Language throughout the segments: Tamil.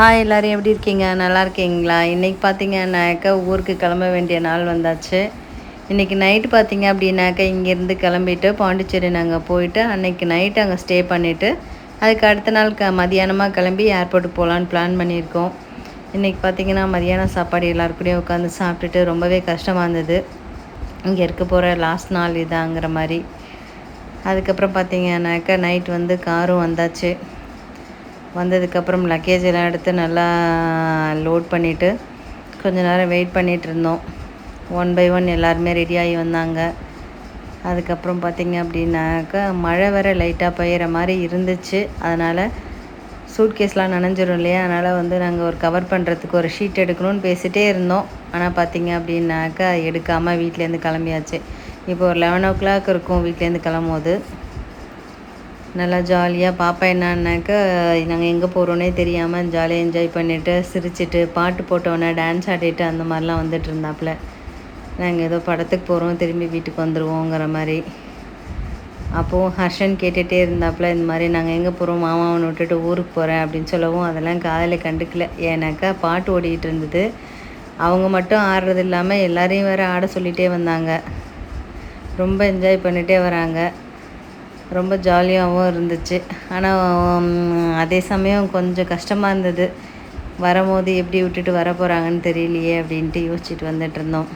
ஹாய் எல்லோரும் எப்படி இருக்கீங்க? நல்லா இருக்கீங்களா? இன்றைக்கி பார்த்தீங்கன்னாக்கா ஊருக்கு கிளம்ப வேண்டிய நாள் வந்தாச்சு. இன்றைக்கி நைட்டு பார்த்தீங்க அப்படின்னாக்கா இங்கேருந்து கிளம்பிட்டு பாண்டிச்சேரி நாங்கள் போயிட்டு அன்றைக்கி நைட்டு அங்கே ஸ்டே பண்ணிவிட்டு அதுக்கு அடுத்த நாள் க மதியானமாக கிளம்பி ஏர்போர்ட்டுக்கு போகலான்னு பிளான் பண்ணியிருக்கோம். இன்றைக்கி பார்த்தீங்கன்னா மதியானம் சாப்பாடு எல்லாருக்கூடையும் உட்காந்து சாப்பிட்டுட்டு ரொம்பவே கஷ்டமாக இருந்தது. இங்கே இருக்க போகிற லாஸ்ட் நாள் இதாங்கிற மாதிரி. அதுக்கப்புறம் பார்த்தீங்கன்னாக்கா நைட் வந்து காரும் வந்தாச்சு. வந்ததுக்கப்புறம் லக்கேஜ் எல்லாம் எடுத்து நல்லா லோட் பண்ணிவிட்டு கொஞ்ச நேரம் வெயிட் பண்ணிகிட்டு இருந்தோம். ஒன் பை ஒன் எல்லாருமே ரெடியாகி வந்தாங்க. அதுக்கப்புறம் பார்த்திங்க அப்படின்னாக்கா மழை வேற லைட்டாக பெய்கிற மாதிரி இருந்துச்சு. அதனால் சூட்கேஸ்லாம் நனைஞ்சிரும் இல்லையா? அதனால் வந்து நாங்கள் ஒரு கவர் பண்ணுறதுக்கு ஒரு ஷீட் எடுக்கணும்னு பேசிகிட்டே இருந்தோம். ஆனால் பார்த்திங்க அப்படின்னாக்கா எடுக்காமல் வீட்டிலேருந்து கிளம்பியாச்சு. இப்போ ஒரு லெவன் ஓ கிளாக் இருக்கும் வீட்லேருந்து கிளம்போது நல்லா ஜாலியாக பாப்பா என்னன்னாக்கா நாங்கள் எங்கே போகிறோன்னே தெரியாமல் ஜாலியாக என்ஜாய் பண்ணிவிட்டு சிரிச்சிட்டு பாட்டு போட்டோன்னே டான்ஸ் ஆடிட்டு அந்த மாதிரிலாம் வந்துட்டு இருந்தாப்புல. நாங்கள் ஏதோ படத்துக்கு போகிறோம் திரும்பி வீட்டுக்கு வந்துடுவோங்கிற மாதிரி. அப்போது ஹர்ஷன் கேட்டுகிட்டே இருந்தாப்புல இந்த மாதிரி நாங்கள் எங்கே போகிறோம் மாமாவனை விட்டுட்டு ஊருக்கு போகிறேன் அப்படின்னு சொல்லவும் அதெல்லாம் காதில் கண்டுக்கல. ஏன்னாக்கா பாட்டு ஓடிக்கிட்டு இருந்தது. அவங்க மட்டும் ஆடுறது இல்லாமல் எல்லாரையும் வேறு ஆட சொல்லிகிட்டே வந்தாங்க. ரொம்ப என்ஜாய் பண்ணிகிட்டே வராங்க. ரொம்ப ஜாலியாகவும் இருந்துச்சு. ஆனால் அதே சமயம் கொஞ்சம் கஷ்டமாக இருந்தது. வரும்போது எப்படி விட்டுட்டு வர போகிறாங்கன்னு தெரியலையே அப்படின்ட்டு யோசிச்சுட்டு வந்துட்டு இருந்தோம்.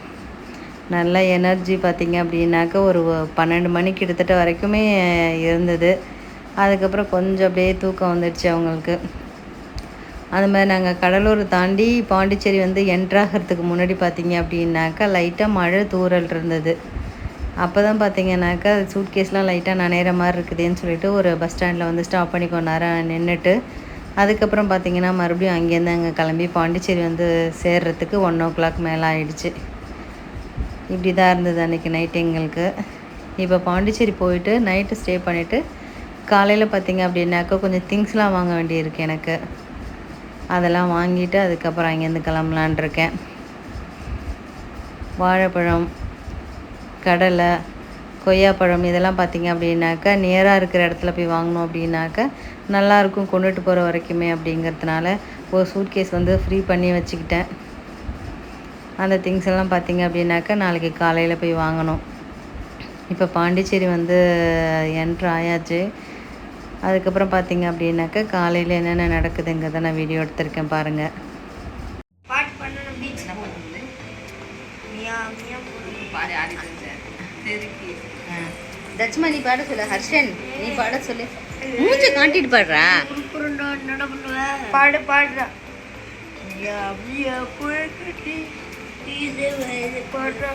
நல்ல எனர்ஜி பார்த்திங்க அப்படின்னாக்க ஒரு பன்னெண்டு மணி கிட்டத்தட்ட வரைக்குமே இருந்தது. அதுக்கப்புறம் கொஞ்சம் அப்படியே தூக்கம் வந்துடுச்சு அவங்களுக்கு. அது மாதிரி நாங்கள் கடலூர் தாண்டி பாண்டிச்சேரி வந்து என்ட்ராகிறதுக்கு முன்னாடி பார்த்திங்க அப்படின்னாக்கா லைட்டாக மழை தூரல் இருந்தது. அப்போ தான் பார்த்தீங்கன்னாக்கா சூட்கேஸ்லாம் லைட்டாக நனையிற மாதிரி இருக்குதுன்னு சொல்லிட்டு ஒரு பஸ் ஸ்டாண்டில் வந்து ஸ்டாப் பண்ணி கொஞ்ச நேரம் நின்றுட்டு அதுக்கப்புறம் பார்த்தீங்கன்னா மறுபடியும் அங்கேருந்து அங்கே கிளம்பி பாண்டிச்சேரி வந்து சேர்றதுக்கு ஒன் ஓ கிளாக் மேலே ஆயிடுச்சு. இப்படி தான் இருந்தது அன்றைக்கி நைட் எங்களுக்கு. இப்போ பாண்டிச்சேரி போயிட்டு நைட்டு ஸ்டே பண்ணிவிட்டு காலையில் பார்த்தீங்க அப்படின்னாக்கா கொஞ்சம் திங்ஸ்லாம் வாங்க வேண்டியிருக்கு எனக்கு. அதெல்லாம் வாங்கிட்டு அதுக்கப்புறம் அங்கேருந்து கிளம்பலான் இருக்கேன். வாழைப்பழம் கடலை கொய்யாப்பழம் இதெல்லாம் பார்த்திங்க அப்படின்னாக்கா நேராக இருக்கிற இடத்துல போய் வாங்கினோம் அப்படின்னாக்கா நல்லாயிருக்கும் கொண்டுட்டு போகிற வரைக்குமே அப்படிங்கிறதுனால ஒரு சூட்கேஸ் வந்து ஃப்ரீ பண்ணி வச்சுக்கிட்டேன். அந்த திங்ஸ் எல்லாம் பார்த்திங்க அப்படின்னாக்கா நாளைக்கு காலையில் போய் வாங்கணும். இப்போ பாண்டிச்சேரி வந்து என்ட்ரு ஆயாச்சு. அதுக்கப்புறம் பார்த்திங்க அப்படின்னாக்கா காலையில் என்னென்ன நடக்குதுங்கிறத நான் வீடியோ எடுத்திருக்கேன் பாருங்கள் பாட்டு பண்ணணும் பீச் மியா மியா பாரு ஆடி தட்சுமா நீ பாட சொல்லு. ஹர்ஷன் நீ பாட சொல்லு. மூஞ்ச காட்டிட்டு பாடுறா. பாடு பாடுறா. பாடுறா.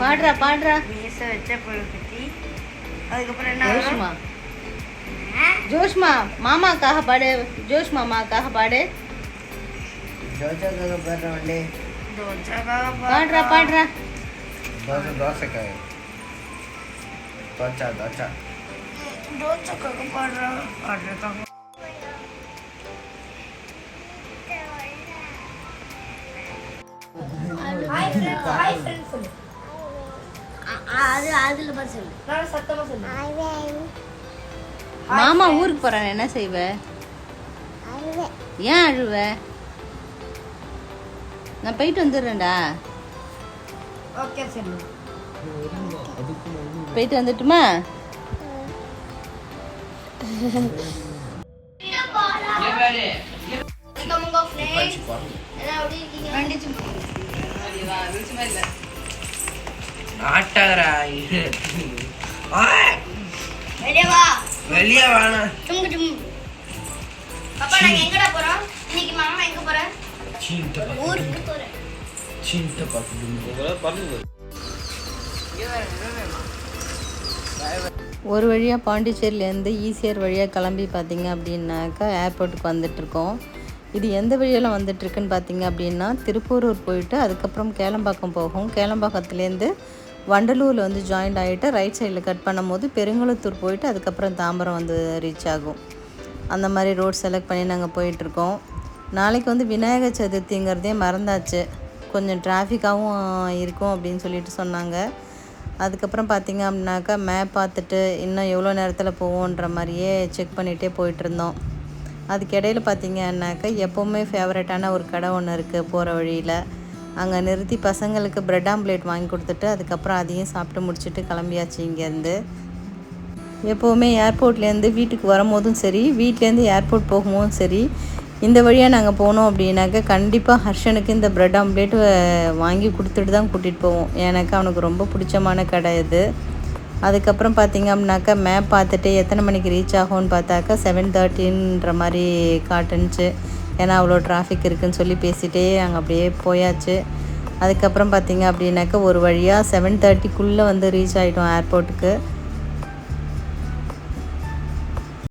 பாடுறா பாடுறா. மீச வச்ச புழக்கட்டி அதுக்கப்புறம் என்ன ஜோஷ்மா. ஜோஷ்மா மாமாக்காக பாடு. ஜோஷ் மாமாக்காக பாடு. ஜோஜோக்காக பாடுறா. பாடுறா. தோசை தோசைக்காக தோச்சா தோச்சா தோச்சாக்காக பாடுறா பாடுறதுக்காக அது அதுல பார்த்து சொல்லு. நான் சத்தமா சொல்லு. மாமா ஊருக்கு போறான் என்ன செய்வ? ஏன் அழுவ? நான் போயிட்டு வந்துடுறேன்டா. ஓகே சொல்லு. போயிட்டு வந்துட்டுமா? ஆட்டாதரா வெளியே வா. வெளியே வேணாம் சும்கு சும்கு பாப்பா நாங்க எங்கடா போறோம்? இன்னைக்கு மாமா எங்க போறேன் சீன்ட்ட பார்த்து ஒரு வழியாக பாண்டிச்சேரியிலேருந்து ஈசிஆர் வழியாக கிளம்பி பார்த்தீங்க அப்படின்னாக்கா ஏர்போர்ட்டுக்கு வந்துட்ருக்கோம் இது எந்த வழியெல்லாம் வந்துட்டுருக்குன்னு பார்த்தீங்க அப்படின்னா திருப்பூரூர் போயிட்டு அதுக்கப்புறம் கேளம்பாக்கம் போகும். கேளம்பாக்கத்துலேருந்து வண்டலூரில் வந்து ஜாயிண்ட் ஆகிட்டு ரைட் சைடில் கட் பண்ணும்போது பெருங்குளத்தூர் போயிட்டு அதுக்கப்புறம் தாம்பரம் வந்து ரீச் ஆகும். அந்த மாதிரி ரோட் செலக்ட் பண்ணி நாங்கள் போயிட்டுருக்கோம். நாளைக்கு வந்து விநாயகர் சதுர்த்திங்கிறதே மறந்தாச்சு. கொஞ்சம் டிராஃபிக்காகவும் இருக்கும் அப்படின்னு சொல்லிட்டு சொன்னாங்க. அதுக்கப்புறம் பார்த்தீங்க அப்படின்னாக்கா மேப் பார்த்துட்டு இன்னும் எவ்வளோ நேரத்தில் போவோன்ற மாதிரியே செக் பண்ணிகிட்டே போயிட்டுருந்தோம் அதுக்கு இடையில பார்த்தீங்கன்னாக்கா எப்போவுமே ஃபேவரட்டான ஒரு கடை ஒன்று இருக்குது போகிற வழியில். அங்கே நிறுத்தி பசங்களுக்கு ப்ரெட் ஆம்லேட் வாங்கி கொடுத்துட்டு அதுக்கப்புறம் அதையும் சாப்பிட்டு முடிச்சுட்டு கிளம்பியாச்சு இங்கேருந்து. எப்போவுமே ஏர்போர்ட்லேருந்து வீட்டுக்கு வரும்போதும் சரி வீட்லேருந்து ஏர்போர்ட் போகும்போதும் சரி இந்த வழியாக நாங்கள் போனோம் அப்படின்னாக்கா கண்டிப்பாக ஹர்ஷனுக்கு இந்த ப்ரெட் ஆம்லேட் வாங்கி கொடுத்துட்டு தான் கூட்டிகிட்டு போவோம். எனக்கு அவனுக்கு ரொம்ப பிடிச்சமான கடை இது. அதுக்கப்புறம் பார்த்திங்க அப்படின்னாக்கா மேப் பார்த்துட்டு எத்தனை மணிக்கு ரீச் ஆகும்னு பார்த்தாக்கா செவன் தேர்ட்டின்ற மாதிரி காட்டுனுச்சு. ஏன்னா அவ்வளோ டிராஃபிக் இருக்குதுன்னு சொல்லி பேசிகிட்டே நாங்கள் அப்படியே போயாச்சு. அதுக்கப்புறம் பார்த்தீங்க அப்படின்னாக்கா ஒரு வழியாக செவன் தேர்ட்டிக்குள்ளே வந்து ரீச் ஆகிட்டோம் ஏர்போர்ட்டுக்கு